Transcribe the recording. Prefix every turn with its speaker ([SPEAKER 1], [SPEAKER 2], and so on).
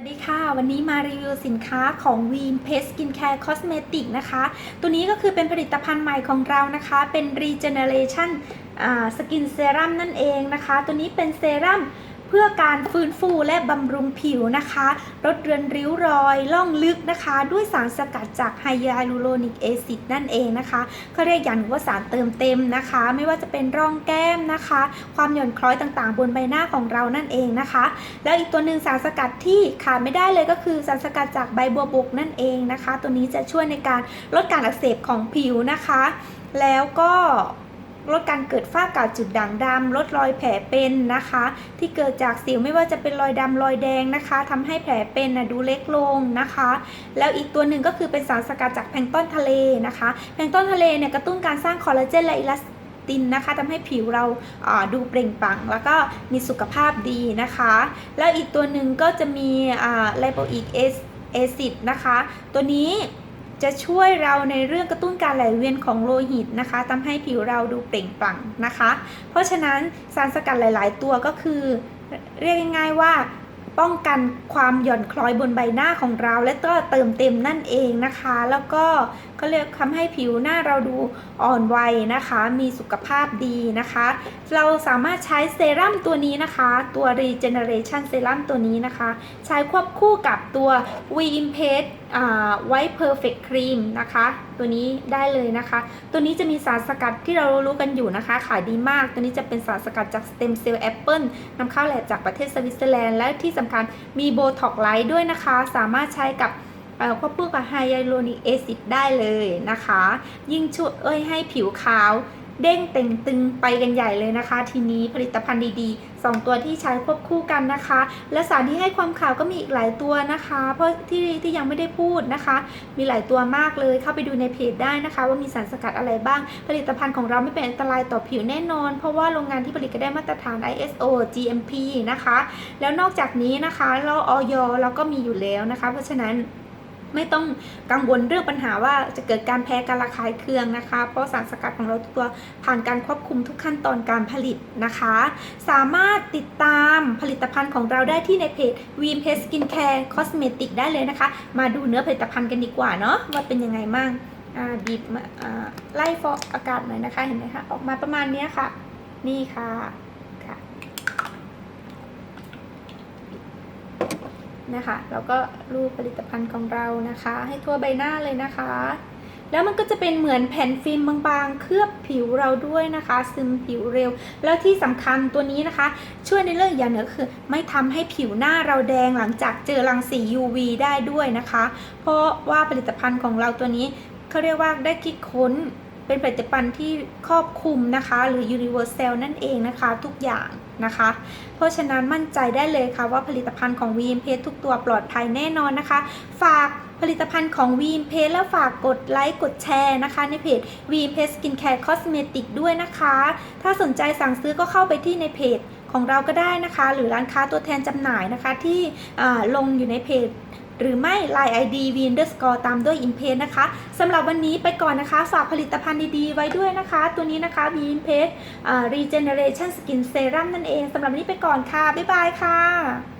[SPEAKER 1] สวัสดีค่ะ วันนี้มารีวิวสินค้าของวีมเพสกินแคร์คอสเมติกนะคะ ตัวนี้ก็คือเป็นผลิตภัณฑ์ใหม่ของเรานะคะ เป็น Regeneration สกินเซรั่มนั่นเองนะคะ ตัวนี้เป็นเซรั่ม เพื่อการฟื้นฟูและบำรุงผิวนะคะลดเรือนริ้วรอยล่องลึกนะคะ ด้วยสารสกัดจากไฮยาลูโรนิกแอซิดนั่นเองนะคะเขาเรียกอย่างนึ่งว่าสารเติมเต็มนะคะ ไม่ว่าจะเป็นร่องแก้มนะคะ ความหย่อนคล้อยต่างๆ บนใบหน้าของเรานั่นเองนะคะ แล้วอีกตัวหนึ่งสารสกัดที่ขาดไม่ได้เลยก็คือสารสกัดจากใบบัวบกนั่นเองนะคะ ตัวนี้จะช่วยในการลดการอักเสบของผิวนะคะ แล้วก็ ลดการเกิดฝ้าเกระจุดด่างดำลดรอยแผลเป็นนะคะ ที่เกิดจากสิวไม่ว่าจะเป็นรอยดำรอยแดงนะคะทำให้แผลเป็นนะดูเล็กลงนะคะ แล้วอีกตัวหนึ่งก็คือเป็นสารสกัดจากแพลงต้นทะเลนะคะ แพลงต้นทะเลเนี่ยกระตุ้นการสร้างคอลลาเจนและอิลาสตินนะคะทำให้ผิวเราอ่าดูเปล่งปลั่งแล้วก็มีสุขภาพดีนะคะ แล้วอีกตัวหนึ่งก็จะมีไลโปอิกเอซิดนะคะ ตัวนี้ จะช่วยเราในเรื่องกระตุ้นการไหลเวียนของโลหิตนะคะทำให้ผิวเราดูเปล่งปลั่งนะคะ เพราะฉะนั้นสารสกัดหลาย ๆ ตัวก็คือ เรียกง่ายๆว่า ป้องกันความหย่อนคล้อยบนใบหน้าของเรา และก็เติมเต็มนั่นเองนะคะ แล้วก็ก็เรียกทำให้ผิวหน้าเราดูอ่อนวัยนะคะ มีสุขภาพดีนะคะ เราสามารถใช้เซรั่มตัวนี้นะคะ ตัว Regeneration Serum ตัวนี้นะคะ ใช้ควบคู่กับตัว v i m p a s t White Perfect Cream นะคะ ตัวนี้ได้เลยนะคะ ตัวนี้จะมีสารสกัดที่เรารู้กันอยู่นะคะ ขายดีมาก ตัวนี้จะเป็นสารสกัดจากสเต็มเซลล์แอปเปิลนำเข้าแลบจากประเทศสวิตเซอร์แลนด์ และที่สำคัญมีโบท็อกไลท์ด้วยนะคะ สามารถใช้กับเอ่อควบคู่กับไฮยาลูโรนิกแอซิดได้เลยนะคะ ยิ่งช่วยให้ผิวขาว เด้งเต่งตึงไปกันใหญ่เลยนะคะ ทีนี้ผลิตภัณฑ์ดีๆ 2 ตัวที่ใช้ควบคู่กันนะคะ และสารที่ให้ความขาวก็มีอีกหลายตัวนะคะ เพราะที่ที่ยังไม่ได้พูดนะคะ มีหลายตัวมากเลยเข้าไปดูในเพจได้นะคะ ว่ามีสารสกัดอะไรบ้าง ผลิตภัณฑ์ของเราไม่เป็นอันตรายต่อผิวแน่นอน เพราะว่าโรงงานที่ผลิตก็ได้มาตรฐาน ISO GMP นะคะ แล้วนอกจากนี้นะคะ เราออยเราก็มีอยู่แล้วนะคะ เพราะฉะนั้น ไม่ต้องกังวลเรื่องปัญหาว่าจะเกิดการแพ้การระคายเคืองนะคะ เพราะสารสกัดของเราทุกตัวผ่านการควบคุมทุกขั้นตอนการผลิตนะคะ สามารถติดตามผลิตภัณฑ์ของเราได้ที่ในเพจ v i m p e Skin Care Cosmetic ได้เลยนะคะ มาดูเนื้อผลิตภัณฑ์กันดีกว่าเนาะว่าเป็นยังไงบ้างบีบไล่ฟอกอากาศหน่อยนะคะเห็นไหมคะออกมาประมาณนี้ค่ะ นี่ค่ะค่ะ นะคะ แล้วก็รูปผลิตภัณฑ์ของเรานะคะ ให้ทั่วใบหน้าเลยนะคะ แล้วมันก็จะเป็นเหมือนแผ่นฟิล์มบางๆ เคลือบผิวเราด้วยนะคะ ซึมผิวเร็ว แล้วที่สำคัญตัวนี้นะคะ ช่วยในเรื่องอย่างหนึ่งคือ ไม่ทำให้ผิวหน้าเราแดงหลังจากเจอรังสี UV ได้ด้วยนะคะ เพราะว่าผลิตภัณฑ์ของเราตัวนี้เขาเรียกว่าได้คิดค้น เป็นผลิตภัณฑ์ที่ครอบคลุมนะคะ หรือ universal นั่นเองนะคะทุกอย่างนะคะ เพราะฉะนั้นมั่นใจได้เลยค่ะว่าผลิตภัณฑ์ของ v m p ทุกตัวปลอดภัยแน่นอนนะคะ ฝากผลิตภัณฑ์ของ v m p แล้วฝากกดไลค์กดแชร์นะคะ ในเพจ v m p Skin Care Cosmetic ด้วยนะคะ ถ้าสนใจสั่งซื้อก็เข้าไปที่ในเพจของเราก็ได้นะคะ หรือร้านค้าตัวแทนจำหน่ายนะคะที่ลงอยู่ในเพจ หรือไม่ Line ID v i n d e r s c o r e ตามด้วย i m p a g e นะคะสำหรับวันนี้ไปก่อนนะคะ ฝากผลิตภัณฑ์ดีๆ ไว้ด้วยนะคะ ตัวนี้นะคะ v i n p a g e Regeneration Skin Serum นั่นเองสำหรับวันนี้ไปก่อนค่ะ บ๊ายบายค่ะ